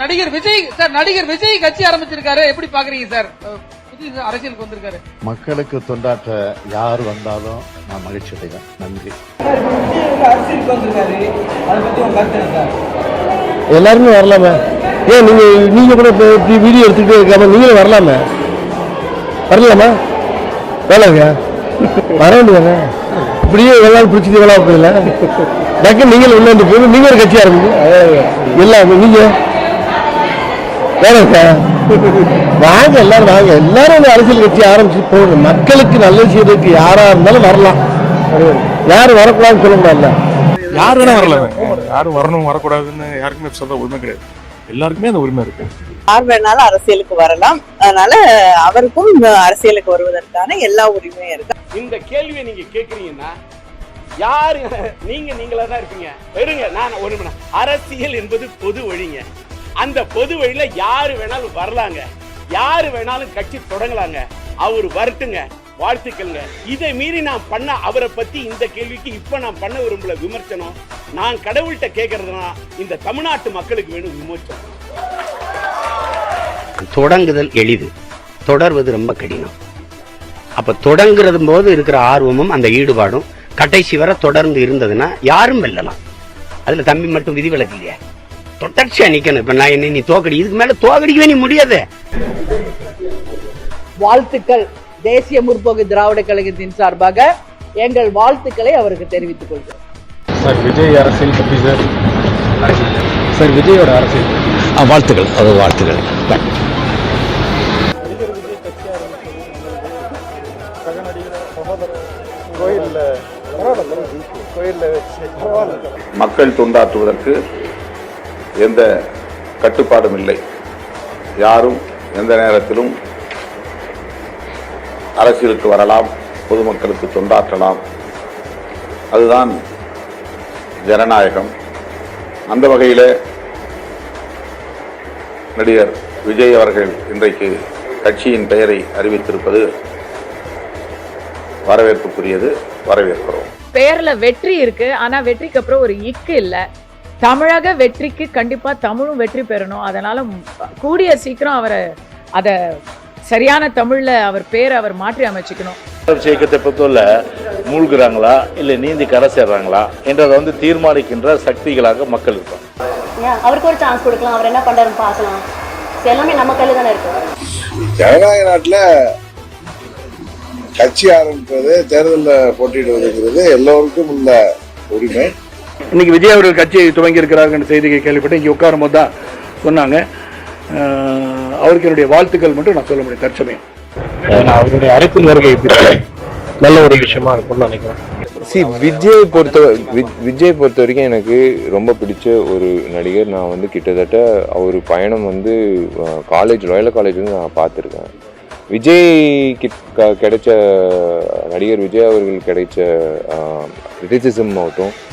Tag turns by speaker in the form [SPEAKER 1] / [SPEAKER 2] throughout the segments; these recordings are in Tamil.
[SPEAKER 1] நடிகர் விஜய் சார் நடிகர் விஜய் கட்சி ஆரம்பிச்சிருக்காரு. எப்படி பாக்குறீங்க சார்? புதிய அரசியலுக்கு வந்திருக்காரு.
[SPEAKER 2] மக்களுக்கு தொண்டாற்ற யார் வந்தாலும் நான் மகிழ்ச்சி அடைவேன். நன்றி.
[SPEAKER 3] அரசியலுக்கு வந்திருக்காரு அதை பத்தி உங்க கருத்து என்ன சார்
[SPEAKER 4] எல்லாருமே வரலாமே. ஏன் நீங்க நீங்க கூட இப்ப இப்படி வீடியோ எடுத்துக்கிட்டே இருக்காம நீங்களும் வரலாமே. வரலாமா? வேலைங்க வர வேண்டியதானே? இப்படியே எல்லாரும் பிடிச்சிட்டு வேலை போயில டக்கு நீங்களும் உள்ள நீங்க ஒரு கட்சி ஆரம்பிங்க. எல்லாம் நீங்க? வாங்க எல்லாரும் வாங்க. எல்லாரும் ஒரு அரசியல் கட்சி ஆரம்பிச்சு போகுங்க மக்களுக்கு நல்லது செய்யறதுக்கு யாரா இருந்தாலும் வரலாம். யாரும் வரக்கூடாதுன்னு சொல்ல முடியல
[SPEAKER 5] யார் வேணா வரலாம். யாரும் வரணும் வரக்கூடாதுன்னு யாருக்குமே சொல்ல உரிமை கிடையாது. எல்லாருக்குமே அந்த உரிமை இருக்கு.
[SPEAKER 6] யார் வேணாலும் அரசியலுக்கு வரலாம். அதனால அவருக்கும் அரசியலுக்கு வருவதற்கான எல்லா உரிமையும் இருக்கு.
[SPEAKER 7] இந்த கேள்வியை நீங்க கேக்குறீங்கன்னா யாரு நீங்க நீங்களா தான் இருப்பீங்க. வெறுங்க நான் ஒரு அரசியல் என்பது பொது வழிங்க அந்த பொது வழியில யாரு வேணாலும் வரலாங்க. யாரு வேணாலும் கட்சி தொடங்கலாங்க. அவர் வரட்டுங்க வாழ்த்துக்கள்ங்க. இதை மீறி நான் பண்ண அவரை பத்தி இந்த கேள்விக்கு இப்ப நான் பண்ண விரும்பல விமர்சனம். நான் கடவுள்கிட்ட கேட்கறதுனா இந்த தமிழ்நாட்டு மக்களுக்கு வேணும் விமோச்சனம்
[SPEAKER 8] தொடங்குதல் எளிது. தொடர்வது ரொம்ப கடினம். அப்ப தொடங்குறது போது இருக்கிற ஆர்வமும் அந்த ஈடுபாடும் கடைசி வர தொடர்ந்து இருந்ததுன்னா யாரும் வெல்லலாம். அதுல தம்பி மட்டும் விதிவிலக்கு இல்லையா? தொடர்ச்சியா நிக்கணும் இப்ப நான் என்ன நீ தோக்கடி இதுக்கு மேல தோக்கடிக்கவே நீ முடியாது.
[SPEAKER 6] வாழ்த்துக்கள் தேசிய முற்போக்கு திராவிட கழகத்தின் சார்பாக எங்கள் வாழ்த்துக்களை அவருக்கு தெரிவித்துக் கொள்கிறோம்
[SPEAKER 5] சார் விஜய் அரசியல் பற்றி சார் சார் விஜயோட அரசியல்
[SPEAKER 4] வாழ்த்துக்கள். அது வாழ்த்துக்கள்.
[SPEAKER 2] மக்கள் தொண்டாற்றுவதற்கு எந்த கட்டுப்பாடும் இல்லை. யாரும் எந்த நேரத்திலும் அரசியலுக்கு வரலாம் பொதுமக்களுக்கு தொண்டாற்றலாம். அதுதான் ஜனநாயகம். அந்த வகையில் நடிகர் விஜய் அவர்கள் இன்றைக்கு கட்சியின் பெயரை அறிவித்திருப்பது வரவேற்புக்குரியது. வரவேற்கிறோம்.
[SPEAKER 9] பெயர்ல வெற்றி இருக்கு ஆனா வெற்றிக்கு அப்புறம் ஒரு இக்கு இல்ல. தமிழக வெற்றிக்கு கண்டிப்பா தமிழும் வெற்றி பெறணும். அதனால கூடிய சீக்கிரம் அவரை அத சரியான தமிழ்ல அவர் பேரை அவர் மாற்றி அமைச்சுக்கணும்.
[SPEAKER 10] இயக்கத்தை பொறுத்தவரை மூழ்குறாங்களா இல்லை நீந்தி கரை சேர்றாங்களா என்றதை வந்து தீர்மானிக்கின்ற சக்திகளாக மக்கள் இருப்பாங்க
[SPEAKER 11] அவருக்கு ஒரு சான்ஸ் கொடுக்கலாம். அவர் என்ன பண்றாருன்னு பார்க்கலாம். எல்லாமே நம்ம கையில தானே இருக்கு.
[SPEAKER 4] ஜனநாயக நாட்டில் கட்சி ஆரம்பிப்பது தேர்தலில் போட்டியிடுவதுங்கிறது எல்லோருக்கும் உள்ள உரிமை.
[SPEAKER 5] இன்னைக்கு விஜய் அவர்கள் கட்சியை துவங்கி இருக்கிறார்கள் செய்தியை கேள்விப்பட்டு இங்கே உட்காரும் போது தான் சொன்னாங்க. அவருக்கு என்னுடைய வாழ்த்துக்கள் மட்டும் நான் சொல்ல முடியும் தற்சமயம். அவருடைய அரசியல் வருகை நல்ல ஒரு விஷயமா இருக்கும்னு நினைக்கிறேன்.
[SPEAKER 12] சி விஜய் பொறுத்த விஜய் பொறுத்த வரைக்கும் எனக்கு ரொம்ப பிடிச்ச ஒரு நடிகர். நான் வந்து கிட்டத்தட்ட அவர் பயணம் வந்து காலேஜ் ராயல் காலேஜ் வந்து நான் பார்த்துருக்கேன். விஜய் கிட் க- கிடைச்ச நடிகர் விஜய் அவர்கள் கிடைச்ச கிரிட்டிசிசம் ஆகட்டும்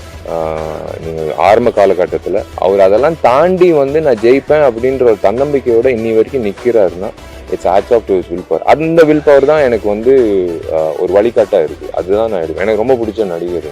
[SPEAKER 12] நீங்கள் ஆரம்ப காலகட்டத்தில் அவர் அதெல்லாம் தாண்டி வந்து நான் ஜெயிப்பேன் அப்படின்ற ஒரு தன்னம்பிக்கையோட இன்னி வரைக்கும் நிற்கிறாருன்னா it's odds of to willpower அந்த வில் பவர் தான் எனக்கு வந்து ஒரு வழிகாட்டாக இருக்குது அதுதான் நான் எடுப்பேன். எனக்கு ரொம்ப பிடிச்ச நடிகர்